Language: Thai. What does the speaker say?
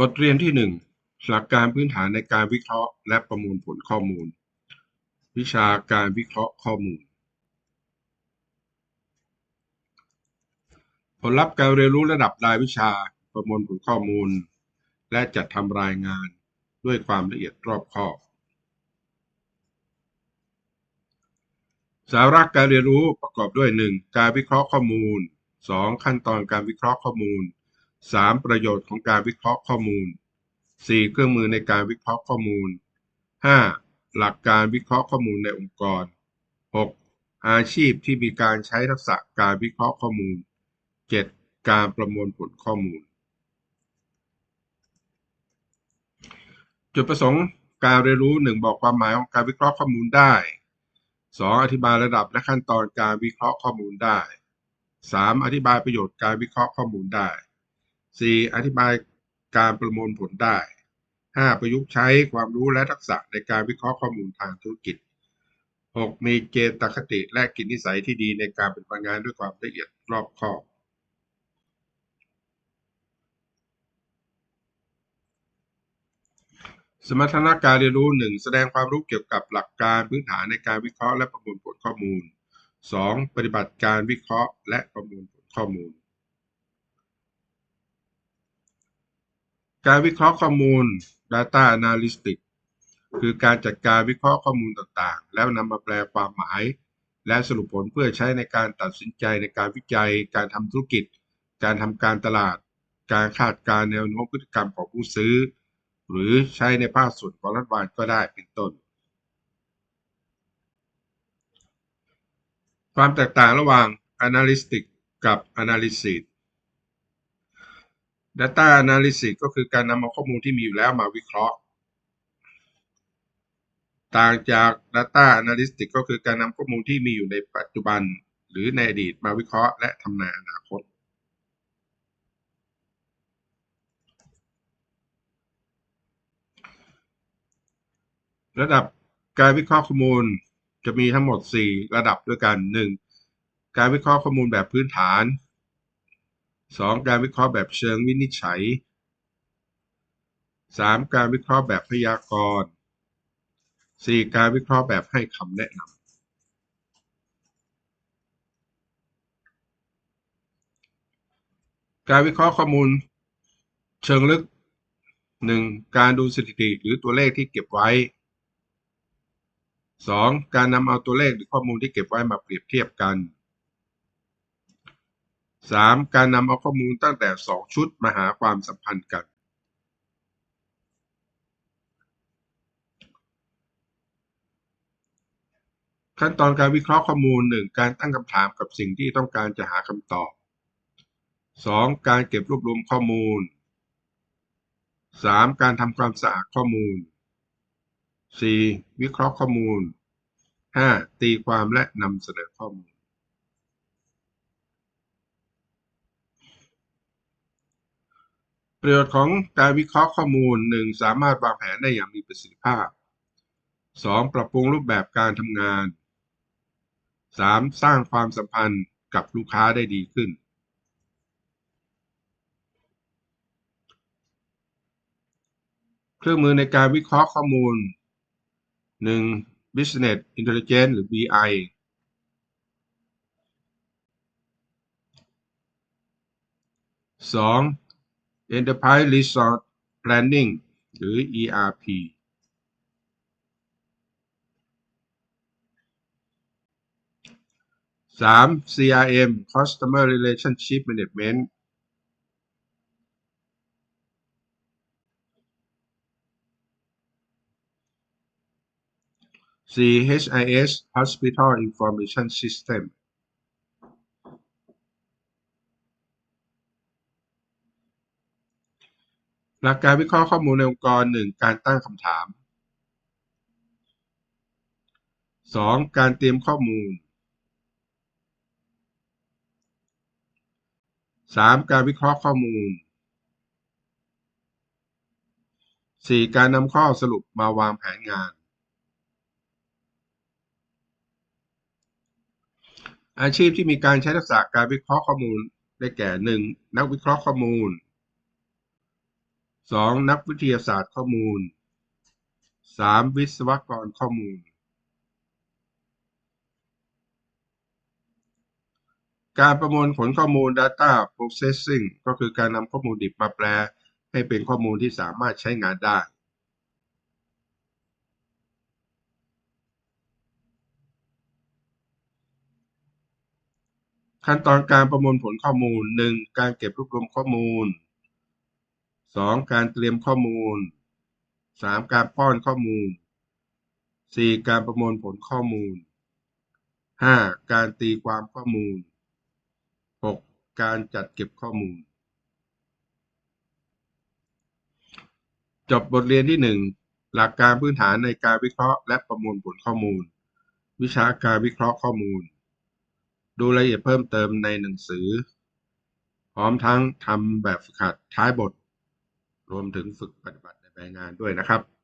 บทเรียนที่หนึ่งหลักการพื้นฐานในการวิเคราะห์ และประมวลผลข้อมูล วิชาการวิเคราะห์ข้อมูล ผลลัพธ์การเรียนรู้ระดับรายวิชาประมวลผลข้อมูล และจัดทำรายงานด้วยความละเอียดรอบคอบ สาระการเรียนรู้ประกอบด้วย 1. การวิเคราะห์ข้อมูล 2. ขั้นตอนการวิเคราะห์ข้อมูล 3. ประโยชน์ของการวิเคราะห์ข้อมูล 4. เครื่องมือในการวิเคราะห์ข้อมูล 5. หลักการวิเคราะห์ข้อมูลในองค์กร 6. อาชีพที่มีการใช้ทักษะการวิเคราะห์ข้อมูล 7. การประมวลผลข้อมูล จุดประสงค์การเรียนรู้ 1. บอกความหมายของการวิเคราะห์ข้อมูลได้ 2. อธิบายระดับและขั้นตอนการวิเคราะห์ข้อมูลได้ 3. อธิบายประโยชน์การวิเคราะห์ข้อมูลได้ 4. อธิบายการประมวลผลได้ 5. ประยุกต์ใช้ความรู้และทักษะในการวิเคราะห์ข้อมูลทางธุรกิจ 6. มีเกณฑ์ตคติและกิจนิสัยที่ดีในการปฏิบัติงานด้วยความละเอียดรอบคอบสมรรถนะการเรียนรู้หนึ่งแสดงความรู้เกี่ยวกับหลักการพื้นฐานในการวิเคราะห์และประมวลผลข้อมูล 2. ปฏิบัติการวิเคราะห์และประมวลผลข้อมูล การวิเคราะห์ข้อมูล Data Analytics คือการจัดการวิเคราะห์ข้อมูลต่างๆ แล้วนำมาแปลความหมาย และสรุปผลเพื่อใช้ในการตัดสินใจในการวิจัย การทำธุรกิจ การทำการตลาด การคาดการณ์แนวโน้มพฤติกรรมของผู้ซื้อ หรือใช้ในภาคส่วนของรัฐบาลก็ได้เป็นต้น ความแตกต่างระหว่าง Analytics กับ Analysis Data Analysis ก็คือการนำเอาข้อมูลที่มีอยู่แล้วมาวิเคราะห์ ต่างจาก Data Analytics ก็คือการนำข้อมูลที่มีอยู่ในปัจจุบัน หรือในอดีตมาวิเคราะห์ และทำนายอนาคต ระดับการวิเคราะห์ข้อมูลจะมีทั้งหมด 4 ระดับด้วยกัน 1. การวิเคราะห์ข้อมูลแบบพื้นฐาน 2. การวิเคราะห์แบบเชิงวินิจฉัย 3. การวิเคราะห์แบบพยากรณ์ 4. การวิเคราะห์แบบให้คำแนะนำการวิเคราะห์ข้อมูลเชิงลึก 1. การดูสถิติหรือตัวเลขที่เก็บไว้ 2. การนำเอาตัวเลขหรือข้อมูลที่เก็บไว้มาเปรียบเทียบกัน 3. การนำเอาข้อมูลตั้งแต่ 2 ชุดมาหาความสัมพันธ์กัน ขั้นตอนการวิเคราะห์ข้อมูล 1. การตั้งคำถามกับสิ่งที่ต้องการจะหาคำตอบ 2. การเก็บรวบรวมข้อมูล 3. การทำความสะอาดข้อมูล 4. วิเคราะห์ข้อมูล 5. ตีความและนำเสนอข้อมูล ประโยชน์ของการวิเคราะห์ข้อมูล 1. สามารถวางแผนได้อย่างมีประสิทธิภาพ 2. ปรับปรุงรูปแบบการทำงาน 3. สร้างความสัมพันธ์กับลูกค้าได้ดีขึ้น เครื่องมือในการวิเคราะห์ข้อมูล 1. Business Intelligence หรือ BI 2. Enterprise Resource Planning หรือ ERP 3. CRM Customer Relationship Management 4. HIS Hospital Information System หลักการวิเคราะห์ข้อมูลในองค์กร 1. การตั้งคำถาม 2. การเตรียมข้อมูล 3. การวิเคราะห์ข้อมูล 4. การนำข้อสรุปมาวางแผนงาน อาชีพที่มีการใช้ทักษะการวิเคราะห์ข้อมูลได้แก่ 1. นักวิเคราะห์ข้อมูล องนักวิทยาศาสตร์ข้อมูลสามวิศวกรข้อมูล การประมวลผลข้อมูล Data Processing ก็คือการนำข้อมูลดิบมาแปล ให้เป็นข้อมูลที่สามารถใช้งานได้ ขั้นตอนการประมวลผลข้อมูล 1. การเก็บรวบรวมข้อมูล 2. การเตรียมข้อมูล 3. การป้อนข้อมูล 4. การประมวลผลข้อมูล 5. การตีความข้อมูล 6. การจัดเก็บข้อมูล จบบทเรียนที่1หลักการพื้นฐานในการวิเคราะห์และประมวลผลข้อมูล วิชาการวิเคราะห์ข้อมูล ดูรายละเอียดเพิ่มเติมในหนังสือ พร้อมทั้งทำแบบฝึกหัดท้ายบท รวมถึงฝึกปฏิบัติในใบงานด้วยนะครับ